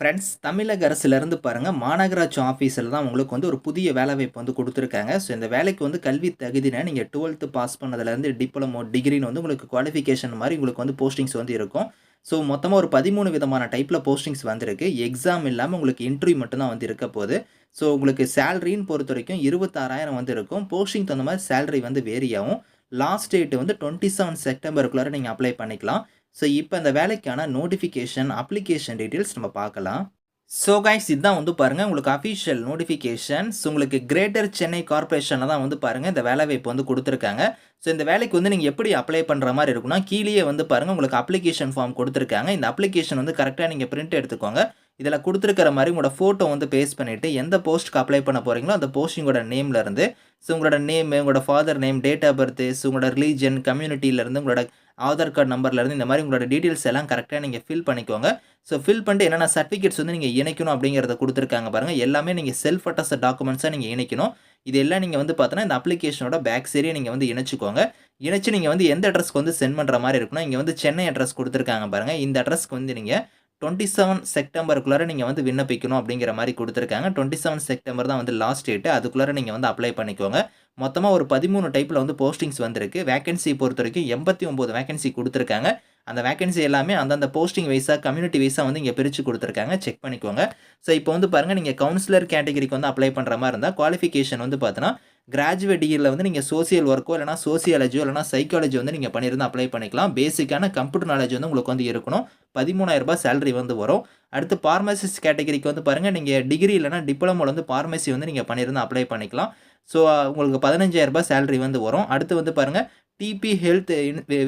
Friends தமிழக அரசுலேருந்து பாருங்கள் மாநகராட்சி ஆஃபீஸில் தான் உங்களுக்கு வந்து ஒரு புதிய வேலைவாய்ப்பு வந்து கொடுத்துருக்காங்க. ஸோ இந்த வேலைக்கு வந்து கல்வி தகுதினா நீங்கள் டுவெல்த்து பாஸ் பண்ணதுலேருந்து டிப்ளமோ டிகிரின்னு வந்து உங்களுக்கு குவாலிஃபிகேஷன் மாதிரி உங்களுக்கு வந்து போஸ்டிங்ஸ் வந்து இருக்கும். ஸோ மொத்தமாக ஒரு பதிமூணு விதமான டைப்பில் போஸ்டிங்ஸ் வந்திருக்கு. எக்ஸாம் இல்லாமல் உங்களுக்கு இன்டர்வியூ மட்டும்தான் வந்து இருக்க போகுது. ஸோ உங்களுக்கு சேலரின்னு பொறுத்த வரைக்கும் இருபத்தாறாயிரம் வந்து இருக்கும். போஸ்டிங் தகுந்த மாதிரி சேலரி வந்து வேரி ஆகும். லாஸ்ட் டேட் வந்து டுவெண்ட்டி செவன் செப்டம்பருக்குள்ளார நீங்கள் அப்ளை பண்ணிக்கலாம். ஸோ இப்போ இந்த வேலைக்கான நோட்டிஃபிகேஷன் அப்ளிகேஷன் டீட்டெயில்ஸ் நம்ம பார்க்கலாம். ஸோ கைஸ் இதுதான் வந்து பாருங்கள் உங்களுக்கு அஃபிஷியல் நோட்டிஃபிகேஷன்ஸ் உங்களுக்கு கிரேட்டர் சென்னை கார்ப்பரேஷனில் தான் வந்து பாருங்கள் இந்த வேலை வாய்ப்பு வந்து கொடுத்துருக்காங்க. ஸோ இந்த வேலைக்கு வந்து நீங்கள் எப்படி அப்ளை பண்ணுற மாதிரி இருக்குன்னா கீழேயே வந்து பாருங்கள் உங்களுக்கு அப்ளிகேஷன் ஃபார்ம் கொடுத்துருக்காங்க. இந்த அப்ளிகேஷன் வந்து கரெக்டாக நீங்கள் பிரிண்ட் எடுத்துக்கோங்க. இதில் கொடுத்துருக்கிற மாதிரி உங்களோட ஃபோட்டோ வந்து பேஸ்ட் பண்ணிவிட்டு எந்த போஸ்ட்டுக்கு அப்ளை பண்ண போகிறீங்களோ அந்த போஸ்டிங்கோட நேமில் இருந்து ஸோ உங்களோட நேம் உங்களோட father name date of birth so உங்களோட ரிலீஜன் கம்யூனிட்டியிலேருந்து உங்களோட ஆதார் கார்டு நம்பர்லேருந்து இந்த மாதிரி உங்களோட டீட்டெயில்ஸ் எல்லாம் கரெக்டாக நீங்கள் ஃபில் பண்ணிக்கோங்க. ஸோ ஃபில் பண்ணிட்டு என்னென்ன சர்டிஃபிகேட்ஸ் வந்து நீங்கள் இணைக்கணும் அப்படிங்கிறத கொடுத்துருக்காங்க பாருங்கள் எல்லாமே நீங்கள் செல்ஃப் அட்டஸ்ட் டாக்குமெண்ட்ஸாக நீங்கள் இணைக்கணும். இது எல்லாம் நீங்கள் வந்து பார்த்தோன்னா இந்த அப்ளிகேஷனோட பேக் சரியை நீங்கள் வந்து இணைச்சிக்கோங்க. இணைச்சு நீங்கள் வந்து எந்த அட்ரஸ்க்கு வந்து சென்ட் பண்ணுற மாதிரி இருக்குன்னா இங்கே வந்து சென்னை அட்ரஸ் கொடுத்துருக்காங்க பாருங்கள் இந்த அட்ரஸ்க்கு வந்து நீங்கள் டுவெண்ட்டி செவன் செப்டம்பருக்குள்ளார நீங்கள் வந்து விண்ணப்பிக்கணும் அப்படிங்கிற மாதிரி கொடுத்துருக்காங்க. டுவெண்ட்டி செவன் செப்டம்பர் தான் வந்து லாஸ்ட் டேட்டு அதுக்குள்ளார நீங்கள் வந்து அப்ளை பண்ணிக்கோங்க. மொத்தமாக ஒரு பதிமூணு டைப்பில் வந்து போஸ்டிங்ஸ் வந்திருக்கு. வேகன்சி பொறுத்த வரைக்கும் எண்பத்தி ஒம்பது வேகன்சி கொடுத்துருக்காங்க. அந்த வேகன்சி எல்லாமே அந்தந்த போஸ்டிங் வைஸாக கம்யூனிட்டி வைஸாக வந்து இங்கே பிரித்து கொடுத்துருக்காங்க. செக் பண்ணிக்கோங்க. ஸோ இப்போ வந்து பாருங்கள் நீங்கள் கவுன்சிலர் கேட்டகரிக்கு வந்து அப்ளை பண்ணுற மாதிரி இருந்தால் குவாலிஃபிகேஷன் வந்து பார்த்தீங்கன்னா கிராஜுவேட் டிகிரியில் வந்து நீங்கள் சோசியல் ஒர்க்கோ இல்லைனா சோசியாலஜியோ இல்லைனா சைக்காலஜி வந்து நீங்கள் பண்ணியிருந்தால் அப்ளை பண்ணிக்கலாம். பேசிக்கான கம்ப்யூட்டர் நாலேஜ் வந்து உங்களுக்கு வந்து இருக்கணும். பதிமூணாயிரரூபா சேலரி வந்து வரும். அடுத்து ஃபார்மசிஸ்ட் கேட்டகரிக்கு வந்து பாருங்கள் நீங்கள் டிகிரி இல்லைனா டிப்ளமோவில் வந்து ஃபார்மசி வந்து நீங்கள் பண்ணியிருந்தால் அப்ளை பண்ணிக்கலாம். ஸோ உங்களுக்கு பதினஞ்சாயிரரூபா சேலரி வந்து வரும். அடுத்து வந்து பாருங்கள் டிபி ஹெல்த்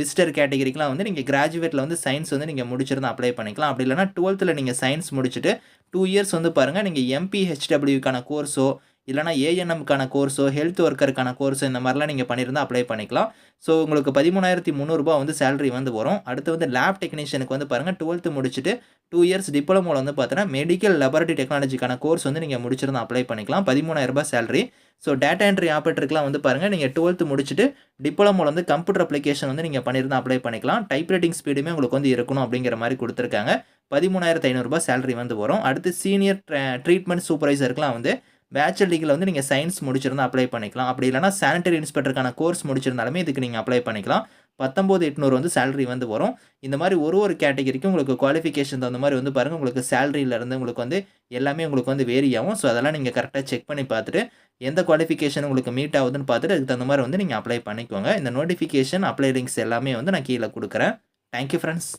விசிட்டர் கேட்டகரிக்கெலாம் வந்து நீங்கள் கிராஜுவேட்டில் வந்து சயின்ஸ் வந்து நீங்கள் முடிச்சிருந்தா அப்ளை பண்ணிக்கலாம். அப்படி இல்லைனா டுவெல்த்தில் நீங்கள் சயின்ஸ் முடிச்சுட்டு டூ இயர்ஸ் வந்து பாருங்கள் நீங்கள் எம்பிஹெச்டபிள்யூக்கான கோர்ஸோ இல்லைனா ஏஎன்எம்க்கான கோர்ஸோ ஹெல்த் ஒர்க்கருக்கான கோர்ஸோ இந்த மாதிரிலாம் நீங்கள் பண்ணியிருந்தால் அப்ளை பண்ணிக்கலாம். ஸோ உங்களுக்கு பதிமூணாயிரத்தி முந்நூறுரூபா வந்து சேலரி வந்து வரும். அடுத்து வந்து லேப் டெக்னீஷியனுக்கு வந்து பாருங்கள் டுவெல்த்து முடிச்சுட்டு டூ இயர்ஸ் டிப்ளமோவில் வந்து பார்த்தீங்கன்னா மெடிக்கல் லெபரட்டரி டெக்னாலஜிக்கான கோர்ஸ் வந்து நீங்கள் முடிச்சிருந்தா அப்ளை பண்ணிக்கலாம். பதிமூணாயிரரூபா சேலரி ஸோ டேட்டா என்ட்ரி ஆப்ரேட்டருக்குலாம் வந்து பாருங்கள் நீங்கள் டுவெல்த்து முடிச்சுட்டு டிப்ளமோவில் வந்து கம்ப்யூட்டர் அப்ளிகேஷன் வந்து நீங்கள் பண்ணியிருந்தால் அப்ளை பண்ணிக்கலாம். டைப் ரைட்டிங் ஸ்பீடுமே உங்களுக்கு வந்து இருக்கணும் அப்படிங்கிற மாதிரி கொடுத்துருக்காங்க. பதிமூணாயிரத்து ஐநூறுரூபா சேலரி வந்து வரும். அடுத்து சீனியர் ட்ரீட்மெண்ட் சூப்பர்வைசருக்குலாம் வந்து பேச்சுலர் டிகிரியில் வந்து நீங்கள் சயின்ஸ் முடிச்சிருந்தா அப்ளை பண்ணிக்கலாம். அப்படி இல்லைனா சானிட்டரி இன்ஸ்பெக்டருக்கான கோர்ஸ் முடிச்சிருந்தாலுமே இதுக்கு நீங்கள் அப்ளை பண்ணிக்கலாம். பத்தொம்போது எட்நூறு வந்து சேலரி வந்து வரும். இந்த மாதிரி ஒரு ஒரு கேட்டகரிக்கும் உங்களுக்கு குவாலிஃபிகேஷன் தகுந்த மாதிரி வந்து பாருங்கள் உங்களுக்கு சேலரியிலேருந்து உங்களுக்கு வந்து எல்லாமே உங்களுக்கு வந்து வேரி ஆகும். ஸோ அதெல்லாம் நீங்கள் கரெக்டாக செக் பண்ணி பார்த்துட்டு எந்த குவாலிஃபிகேஷன் உங்களுக்கு மீட் ஆகுதுன்னு பார்த்துட்டு அதுக்கு தகுந்த மாதிரி வந்து நீங்கள் அப்ளை பண்ணிக்கோங்க. இந்த நோட்டிஃபிகேஷன் அப்ளை லிங்க்ஸ் எல்லாமே வந்து நான் கீழே கொடுக்குறேன். Thank you friends